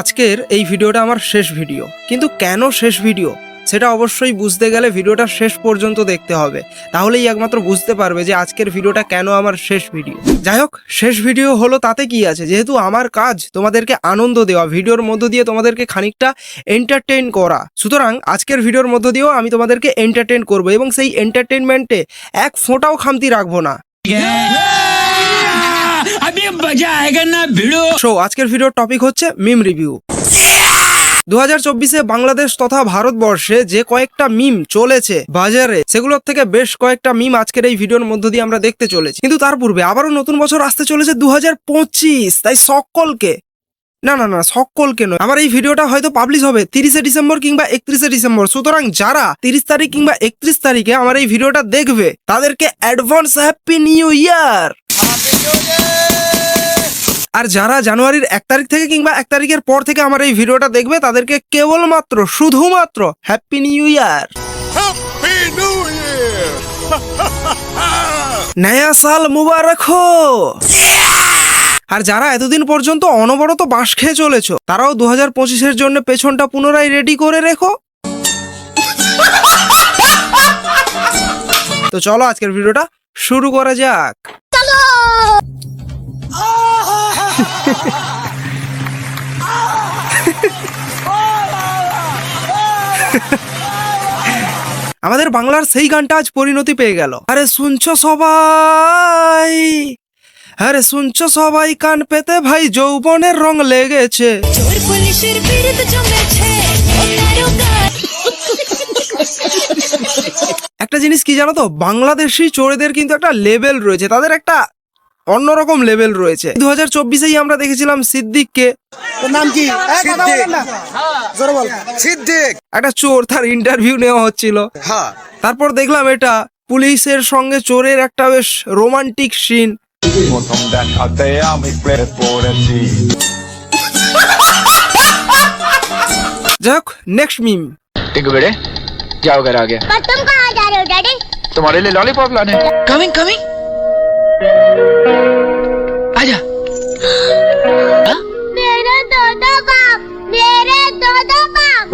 আজকের এই ভিডিওটা আমার শেষ ভিডিও। কিন্তু কেন শেষ ভিডিও? সেটা অবশ্যই বুঝতে গেলে ভিডিওটা শেষ পর্যন্ত দেখতে হবে। তাহলেই একমাত্র বুঝতে পারবে যে আজকের ভিডিওটা কেন আমার শেষ ভিডিও। যাই হোক, শেষ ভিডিও হলো তাতে কি আছে? যেহেতু আমার কাজ তোমাদেরকে আনন্দ দেওয়া, ভিডিওর মধ্য দিয়ে তোমাদেরকে খানিকটা এন্টারটেইন করা। সুতরাং আজকের ভিডিওর মধ্য দিয়েও আমি তোমাদেরকে এন্টারটেইন করব এবং সেই এন্টারটেনমেন্টে এক ফোঁটাও খামতি রাখব না। अभी मजा आएगा ना भिड़ो সো আজকের ভিডিওর টপিক হচ্ছে মিম রিভিউ দু হাজার চব্বিশে বাংলাদেশ তথা ভারতবর্ষে যে কয়েকটা মিম চলেছে বাজারে সেগুলোর থেকে বেশ কয়েকটা মিম আজকের এই ভিডিওর মধ্য দিয়ে আমরা দেখতে চলেছি কিন্তু তার পূর্বে আবারও নতুন বছর আসতে চলেছে দু হাজার পঁচিশ তাই সকলকে না না না সকলকে নয় আমার এই ভিডিওটা হয়তো পাবলিশ হবে তিরিশে ডিসেম্বর কিংবা একত্রিশে ডিসেম্বর সুতরাং যারা তিরিশ তারিখ কিংবা একত্রিশ তারিখে আমার এই ভিডিওটা দেখবে তাদেরকে অ্যাডভান্স হ্যাপি নিউ ইয়ার আর যারা জানুয়ারির এক তারিখ থেকে কিংবা এক তারিখের পর থেকে আমার এই ভিডিওটা দেখবে তাদেরকে কেবলমাত্র শুধুমাত্র happy new year Happy New Year! নয়া সাল মুবারক হো! আর যারা এতদিন পর্যন্ত অনবরত বাঁশ খেয়ে চলেছো তারাও দু হাজার পঁচিশের জন্য পেছনটা পুনরায় রেডি করে রেখো। তো চলো আজকের ভিডিওটা শুরু করা যাক। আমাদের বাংলার সেই গানটা আজ পরিণতি পেয়ে গেল। আরে শুনছো সবাই? আরে শুনছো সবাই কান পেতে ভাই যৌবনের রং লেগেছে। একটা জিনিস কি জানো তো? বাংলাদেশি চোরেদের কিন্তু একটা লেভেল রয়েছে। তাদের একটা অন্যরকম লেভেল রয়েছে দু হাজার চব্বিশেই আমরা দেখেছিলাম সিদ্দিককে সিদ্দিক একটা চোর তার ইন্টারভিউ নেওয়া হচ্ছিল হ্যাঁ তারপর দেখলাম এটা পুলিশের সঙ্গে চোরের একটা বেশ রোমান্টিক সিন প্রথম দেখাতে আমি প্রেমে পড়েছি যাই হোক নেক্সট মিম टिंकू बेटे जाओ घर आ गया पर तुम कहाँ जा रहे हो डैडी तुम्हारे लिए लॉलीपॉप लाने कमिंग कमिंग आजा मेरे दोदो बाप मेरे दोदो बाप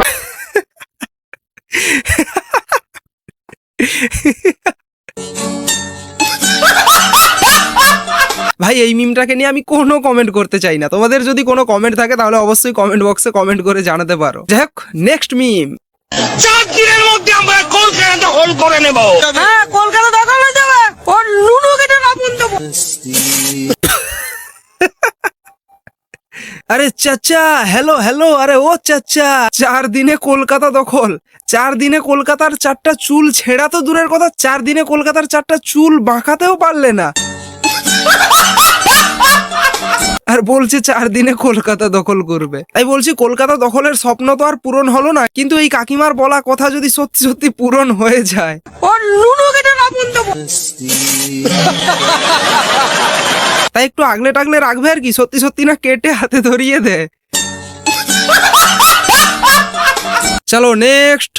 ভাই এই মিমটাকে নিয়ে আমি কোনো কমেন্ট করতে চাই না তোমাদের যদি কোনো কমেন্ট থাকে তাহলে অবশ্যই কমেন্ট বক্সে কমেন্ট করে জানাতে পারো যাই হোক নেক্সট মিম চার দিনের মধ্যে আমরা কলকাতা দখল করে নেব আরে চাচা হ্যালো হ্যালো আরে ও চাচা চার দিনে কলকাতা দখল। চার দিনে কলকাতার চারটা চুল ছেঁড়া তো দূরের কথা চার দিনে কলকাতার চারটা চুল বাঁকাতেও পারলে না। আর বলছে চার দিনে কলকাতা দখল করবে। তাই বলছি কলকাতা দখলের স্বপ্ন তো আর পূরণ হলো না কিন্তু এই কাকিমার বলা কথা যদি সত্যি সত্যি পূরণ হয়ে যায়। তাই একটু আগলে টাগলে রাখবে আর কি। সত্যি সত্যি না কেটে হাতে ধরিয়ে দে। চলো নেক্সট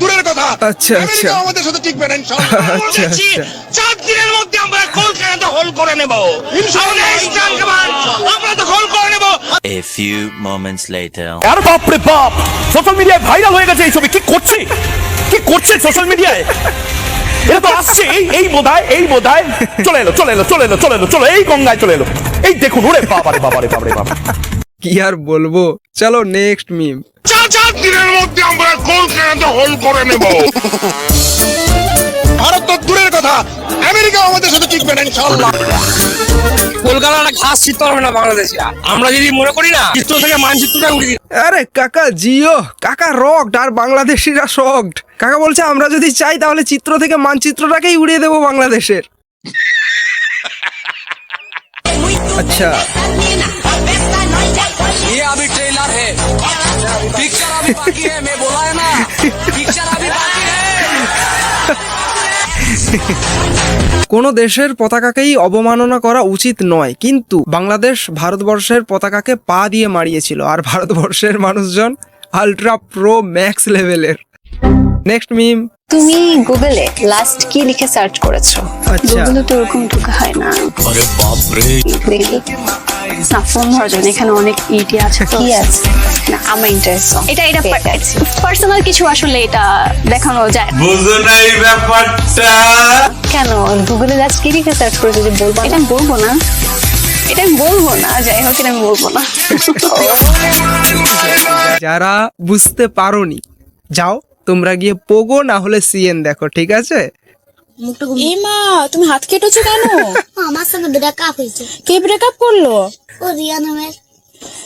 দূরের কথা। আচ্ছা, আচ্ছা। আমাদের সাথে টিকবে না আচ্ছা আচ্ছা। চার দিনের মধ্যে আমরা কলকাতা দখল করে নেব। আমরা দখল করে নেব। A few moments later. আর বাপ রে বাপ সোশ্যাল মিডিয়ায় ভাইরাল হয়ে গেছে এই ছবি। কি করছে? কি করছে সোশ্যাল মিডিয়ায় এটা তো আসছে এই এই বোধায় এই বোধায়। চলে এলো চলে এলো চলে এলো চলে এলো চলো এই গঙ্গায় চলে এলো। এই দেখুন ওরে বাবারে বাবারে বাবারে বাবা কি আর বলব? চলো নেক্সট মিম চার চার দিনের মধ্যে আমরা কলকাতা দখল করে নেব। ভারত তো দূরের কথা। আমেরিকা আমাদের সাথে টিকবে না ইনশাআল্লাহ। ঘাস না বাংলাদেশে। আমরা যদি মনে করি না চিত্র থেকে মানচিত্রটা আরে কাকা জিও কাকা রকড আর বাংলাদেশিরা শকড কাকা বলছে আমরা যদি চাই তাহলে চিত্র থেকে মানচিত্রটাকেই উড়িয়ে দেবো বাংলাদেশের আচ্ছা ये अभी ट्रेलर है पिक्चर अभी बाकी है मैं बोला है ना पिक्चर अभी बाकी है কোনো দেশের পতাকাকেই অবমাননা করা উচিত নয় কিন্তু বাংলাদেশ ভারতবর্ষের পতাকাকে পা দিয়ে মারিয়েছিল আর ভারতবর্ষের মানুষজন আলট্রা প্রো ম্যাক্স লেভেলের নেক্সট মিম তুমি গুগলে লাস্ট কি লিখে সার্চ করেছ? আচ্ছা। গুগলে তো ওরকম ঢোকা হয় না। দেখি না ফোন ধরার জন্য এখানে অনেক ইটি আছে কি আছে? না আমার ইন্টারেস্ট এটা এটা পার্সোনাল কিছু আসলে এটা দেখানো যায়। বুঝো না এই ব্যাপারটা। কেন? গুগলে লাস্ট কি লিখে সার্চ করেছ যে বলব এটা আমি বলব না। এটা আমি বলব না যাই হোক এটা আমি বলব না। যারা বুঝতে পারোনি যাও। তোমরা গিয়ে পোগো না হলে সিএন দেখো ঠিক আছে? মা তুমি হাত কেটেছো কেন? আমার সঙ্গে ব্রেকআপ হয়েছে। কে ব্রেকআপ করল? ও রিয়া নামের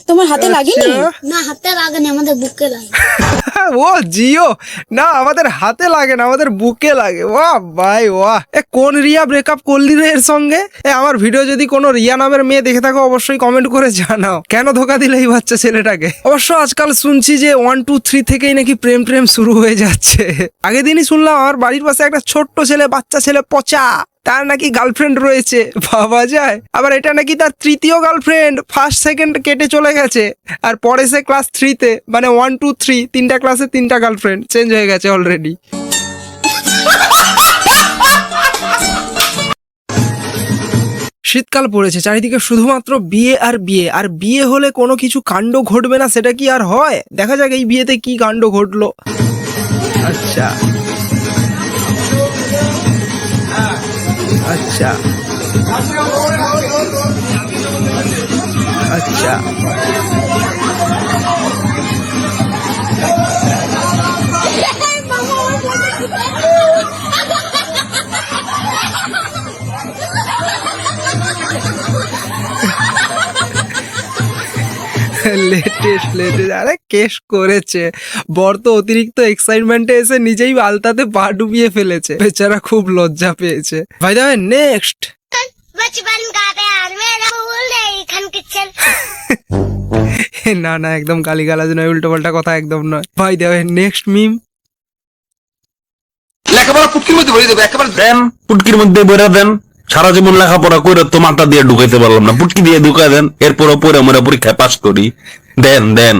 তোমার হাতে লাগেনি? না হাতে লাগেনি আমাদের বুকে লাগে। ও জিও। না আমাদের হাতে লাগে না আমাদের বুকে লাগে। ওয়াহ ভাই ওয়াহ এ কোন রিয়া ব্রেকআপ করলি রে এর সঙ্গে? এ আমার ভিডিও যদি কোনো রিয়া নামের মেয়ে দেখে থাকো অবশ্যই কমেন্ট করে জানাও। কেন ধোকা দিলে এই বাচ্চা ছেলেটাকে? অবশ্য আজকাল শুনছি যে ওয়ান টু থ্রি থেকেই নাকি প্রেম প্রেম শুরু হয়ে যাচ্ছে। আগের দিনই শুনলাম আমার বাড়ির পাশে একটা ছোট্ট ছেলে বাচ্চা ছেলে পচা। তার নাকি গার্লফ্রেন্ড রয়েছে, ভাবা যায়। আবার এটা নাকি তার তৃতীয় গার্লফ্রেন্ড ফার্স্ট সেকেন্ড কেটে চলে গেছে। আর পরে সে ক্লাস থ্রিতে মানে ওয়ান টু থ্রি তিনটা ক্লাসে তিনটা গার্লফ্রেন্ড চেঞ্জ হয়ে গেছে অলরেডি শীতকাল পড়েছে, চারিদিকে শুধুমাত্র বিয়ে আর বিয়ে। আর বিয়ে হলে কোনো কিছু কাণ্ড ঘটবে না, সেটা কি আর হয়? দেখা যাক এই বিয়েতে কি কাণ্ড ঘটলো। আচ্ছা। আচ্ছা। আচ্ছা। লেটেস লেটেস আরে কেস করেছে। বর তো অতিরিক্ত এক্সাইটমেন্টে এসে নিজেই আলতাতে পা ডুবিয়ে ফেলেছে। বেচারা খুব লজ্জা পেয়েছে। ভাই দাবে নেক্সট না না, একদম গালিগালাজ নয় উল্টো পাল্টা কথা একদম নয়। ভাই দেবে নেক্সট মিম লেখাপড়া পুটকির মধ্যে ভরে দেবে, একেবারে দেন পুটকির মধ্যে ভরে দেন সারা জীবন লেখাপড়া করে তো মাথা দিয়ে ঢুকাইতে পারলাম না। পুটকি দিয়ে ঢুকাই দেন এরপর পরে আমরা পরীক্ষায় পাস করি। দেন দেন।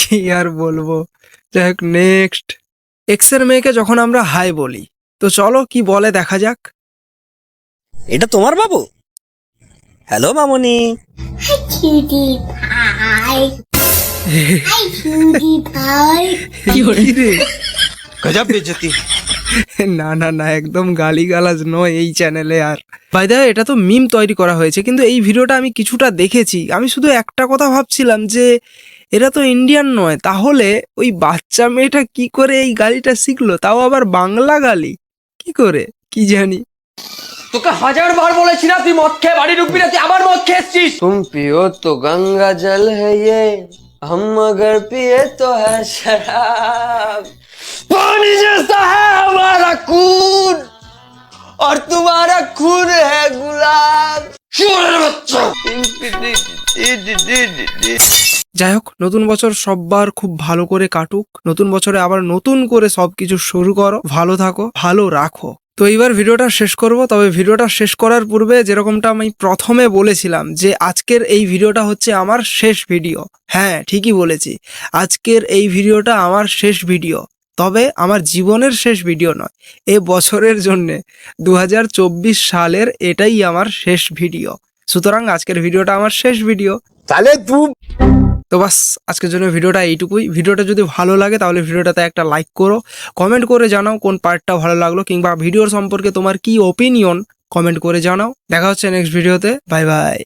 কি আর বলব? যাই হোক নেক্সট এক্সের মেয়েকে যখন আমরা হাই বলি তো চলো কি বলে দেখা যাক। এটা তোমার বাবু? হ্যালো মামনি। না না না একদম গালিগালাজ নয় এই চ্যানেলে আর। বাইদা এটা তো মিম তৈরি করা হয়েছে কিন্তু এই ভিডিওটা আমি কিছুটা দেখেছি। আমি শুধু একটা কথা ভাবছিলাম যে এরা তো ইন্ডিয়ান নয় তাহলে ওই বাচ্চা মেয়েটা কি করে এই গালিটা শিখলো? তাও আবার বাংলা গালি? কি করে? কি জানি? তোকে হাজার বার বলেছি না তুই মদ খেয়ে বাড়ি ঢুকবি না তুই আবার মদ খেয়ে এসছিস। পিও তো গঙ্গা জল হে हम अगर पिए तो है शराब पानी जैसा है हमारा खून और तुम्हारा खून है गुलाब शोर बच्चा যাই হোক নতুন বছর সববার খুব ভালো করে কাটুক নতুন বছরে আবার নতুন করে সবকিছু শুরু করো ভালো থাকো ভালো রাখো তো এইবার ভিডিওটা শেষ করব, তবে ভিডিওটা শেষ করার পূর্বে যেরকমটা আমি প্রথমে বলেছিলাম যে আজকের এই ভিডিওটা হচ্ছে আমার শেষ ভিডিও। হ্যাঁ ঠিকই বলেছি। আজকের এই ভিডিওটা আমার শেষ ভিডিও, তবে আমার জীবনের শেষ ভিডিও নয়, এ বছরের জন্যে। দু হাজার চব্বিশ সালের এটাই আমার শেষ ভিডিও। সুতরাং আজকের ভিডিওটা আমার শেষ ভিডিও। তাহলে তুই তো বাস, আজকের জন্য ভিডিওটা এইটুকুই। ভিডিওটা যদি ভালো লাগে, তাহলে ভিডিওটাতে একটা লাইক করো। কমেন্ট করে জানাও কোন পার্টটা ভালো লাগল, কিংবা ভিডিওর সম্পর্কে তোমার কি ওপিনিয়ন কমেন্ট করে জানাও। দেখা হচ্ছে নেক্সট ভিডিওতে বাই বাই